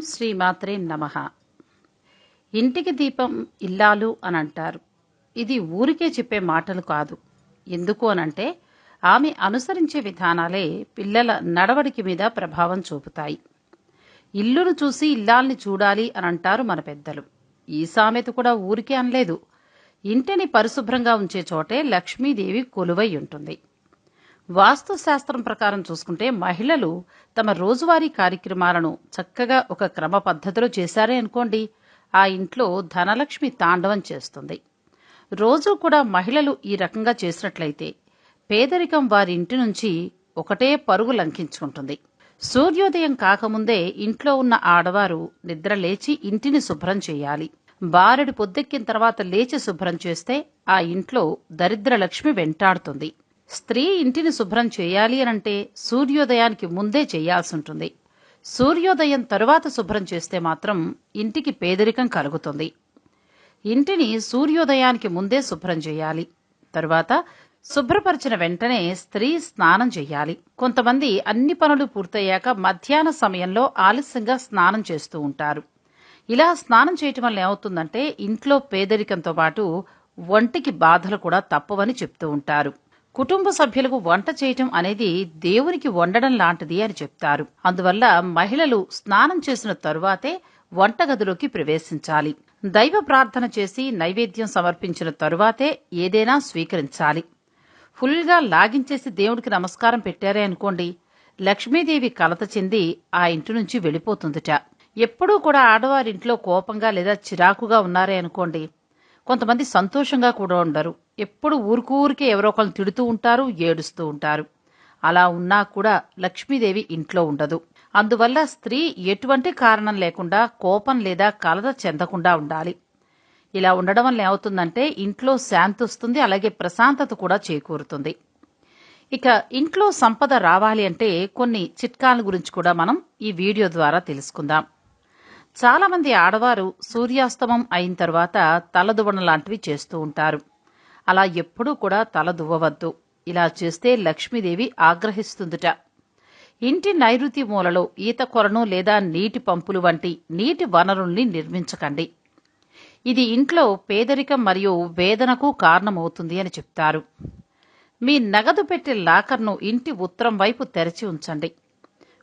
శ్రీమాత్రే నమ. ఇంటికి దీపం ఇల్లాలు అని అంటారు ఇది ఊరికే చెప్పే మాటలు కాదు. ఎందుకు అనంటే ఆమె అనుసరించే విధానాలే పిల్లల నడవడికి మీద ప్రభావం చూపుతాయి. ఇల్లును చూసి ఇల్లాల్ని చూడాలి అని అంటారు మన పెద్దలు. ఈ సామెత కూడా ఊరికే అనలేదు. ఇంటిని పరిశుభ్రంగా ఉంచే చోటే లక్ష్మీదేవి కొలువై ఉంటుంది. వాస్తు శాస్త్రం ప్రకారం చూసుకుంటే మహిళలు తమ రోజువారీ కార్యక్రమాలను చక్కగా ఒక క్రమ పద్ధతిలో చేశారే అనుకోండి. ఆ ఇంట్లో ధనలక్ష్మి తాండవం చేస్తుంది. రోజు కూడా మహిళలు ఈ రకంగా చేసినట్లయితే పేదరికం వారి ఇంటి నుంచి ఒకటే పరుగు లంకించుకుంటుంది. సూర్యోదయం కాకముందే ఇంట్లో ఉన్న ఆడవారు నిద్ర లేచి ఇంటిని శుభ్రం చేయాలి. బారెడు పొద్దెక్కిన తర్వాత లేచి శుభ్రం చేస్తే ఆ ఇంట్లో దరిద్రలక్ష్మి వెంటాడుతుంది. స్త్రీ ఇంటిని శుభ్రం చేయాలి అనంటే సూర్యోదయానికి ముందే చేయాల్సి ఉంటుంది. సూర్యోదయం తరువాత శుభ్రం చేస్తే మాత్రం ఇంటికి పేదరికం కలుగుతుంది. ఇంటిని సూర్యోదయానికి ముందే శుభ్రం చేయాలి. తరువాత శుభ్రపరిచిన వెంటనే స్త్రీ స్నానం చేయాలి. కొంతమంది అన్ని పనులు పూర్తయ్యాక మధ్యాహ్న సమయంలో ఆలస్యంగా స్నానం చేస్తూ ఉంటారు. ఇలా స్నానం చేయటం వల్ల ఏమవుతుందంటే ఇంట్లో పేదరికంతో పాటు ఒంటికి బాధలు కూడా తప్పవని చెప్తూ ఉంటారు. కుటుంబ సభ్యులకు వంట చేయటం అనేది దేవునికి వండడం లాంటిది అని చెప్తారు. అందువల్ల మహిళలు స్నానం చేసిన తరువాతే వంటగదిలోకి ప్రవేశించాలి. దైవ ప్రార్థన చేసి నైవేద్యం సమర్పించిన తరువాతే ఏదైనా స్వీకరించాలి. ఫుల్గా లాగించేసి దేవుడికి నమస్కారం పెట్టారే అనుకోండి లక్ష్మీదేవి కలత చెంది ఆ ఇంటి నుంచి వెళ్ళిపోతుందిట. ఎప్పుడూ కూడా ఆడవారింట్లో కోపంగా లేదా చిరాకుగా ఉన్నారే అనుకోండి కొంతమంది సంతోషంగా కూడా ఉండరు. ఎప్పుడు ఊరుకు ఊరికే ఎవరో ఒకరిని తిడుతూ ఉంటారు ఏడుస్తూ ఉంటారు. అలా ఉన్నా కూడా లక్ష్మీదేవి ఇంట్లో ఉండదు. అందువల్ల స్త్రీ ఎటువంటి కారణం లేకుండా కోపం లేదా కలత చెందకుండా ఉండాలి. ఇలా ఉండడం వల్ల ఏమవుతుందంటే ఇంట్లో శాంతి వస్తుంది అలాగే ప్రశాంతత కూడా చేకూరుతుంది. ఇక ఇంట్లో సంపద రావాలి అంటే కొన్ని చిట్కాల గురించి కూడా మనం ఈ వీడియో ద్వారా తెలుసుకుందాం. చాలామంది ఆడవారు సూర్యాస్తమం అయిన తర్వాత తలదువణ లాంటివి చేస్తూ ఉంటారు. అలా ఎప్పుడూ కూడా తల దువ్వవద్దు. ఇలా చేస్తే లక్ష్మీదేవి ఆగ్రహిస్తుందిట. ఇంటి నైరుతి మూలలో ఈత కొలను లేదా నీటి పంపులు వంటి నీటి వనరుల్ని నిర్మించకండి. ఇది ఇంట్లో పేదరికం మరియు వేదనకు కారణమవుతుంది అని చెప్తారు. మీ నగదు పెట్టే లాకర్ను ఇంటి ఉత్తరం వైపు తెరచి ఉంచండి.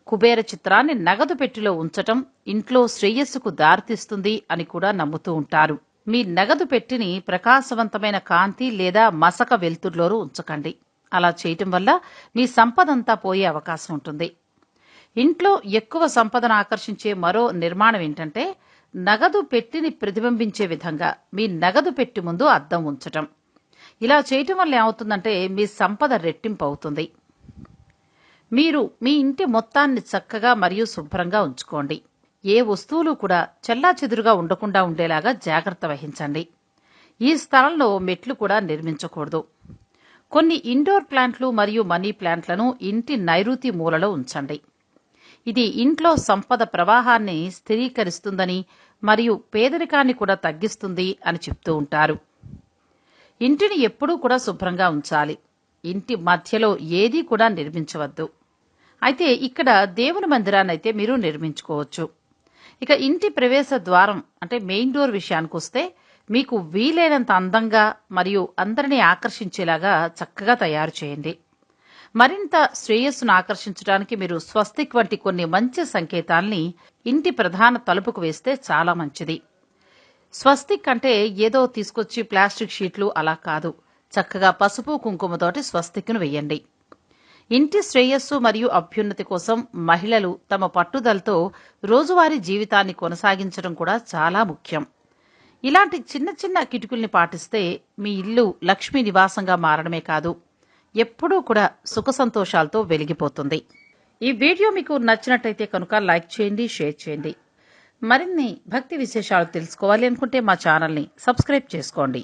కుబేర చిత్రాన్ని నగదు పెట్టిలో ఉంచటం ఇంట్లో శ్రేయస్సుకు దారితీస్తుంది అని కూడా నమ్ముతూ ఉంటారు. మీ నగదు పెట్టిని ప్రకాశవంతమైన కాంతి లేదా మసక వెలుతురులోనూ ఉంచకండి. అలా చేయటం వల్ల మీ సంపదంతా పోయే అవకాశం ఉంటుంది. ఇంట్లో ఎక్కువ సంపదను ఆకర్షించే మరో నిర్మాణం ఏంటంటే నగదు పెట్టిని ప్రతిబింబించే విధంగా మీ నగదు పెట్టి ముందు అద్దం ఉంచటం. ఇలా చేయటం వల్ల ఏమవుతుందంటే మీ సంపద రెట్టింపు అవుతుంది. మీరు మీ ఇంటి మొత్తాన్ని చక్కగా మరియు శుభ్రంగా ఉంచుకోండి. ఏ వస్తువులు కూడా చెల్లాచెదురుగా ఉండకుండా ఉండేలాగా జాగ్రత్త వహించండి. ఈ స్థలంలో మెట్లు కూడా నిర్మించకూడదు. కొన్ని ఇండోర్ ప్లాంట్లు మరియు మనీ ప్లాంట్లను ఇంటి నైరుతి మూలలో ఉంచండి. ఇది ఇంట్లో సంపద ప్రవాహాన్ని స్థిరీకరిస్తుందని మరియు పేదరికాన్ని కూడా తగ్గిస్తుంది అని చెప్తూ ఉంటారు. ఇంటిని ఎప్పుడూ కూడా శుభ్రంగా ఉంచాలి. ఇంటి మధ్యలో ఏదీ కూడా నిర్మించవద్దు. అయితే ఇక్కడ దేవుని మందిరాన్ని అయితే మీరు నిర్మించుకోవచ్చు. ఇక ఇంటి ప్రవేశ ద్వారం అంటే మెయిన్ డోర్ విషయానికి వస్తే మీకు వీలైనంత అందంగా మరియు అందరినీ ఆకర్షించేలాగా చక్కగా తయారు చేయండి. మరింత శ్రేయస్సును ఆకర్షించడానికి మీరు స్వస్తిక్ వంటి కొన్ని మంచి సంకేతాల్ని ఇంటి ప్రధాన తలుపుకు వేస్తే చాలా మంచిది. స్వస్తిక్ అంటే ఏదో తీసుకొచ్చి ప్లాస్టిక్ షీట్లు అలా కాదు. చక్కగా పసుపు కుంకుమతోటి స్వస్తిక్ను వెయ్యండి ఇంటి శ్రేయస్సు మరియు అభ్యున్నతి కోసం మహిళలు తమ పట్టుదలతో రోజువారీ జీవితాన్ని కొనసాగించడం కూడా చాలా ముఖ్యం. ఇలాంటి చిన్న చిన్న కిటుకుల్ని పాటిస్తే మీ ఇల్లు లక్ష్మీ నివాసంగా మారడమే కాదు ఎప్పుడూ కూడా సుఖ సంతోషాలతో వెలిగిపోతుంది. ఈ వీడియో మీకు నచ్చినట్టయితే కనుక లైక్ చేయండి షేర్ చేయండి. మరిన్ని భక్తి విశేషాలు తెలుసుకోవాలి అనుకుంటే మా ఛానల్ని సబ్స్క్రైబ్ చేసుకోండి.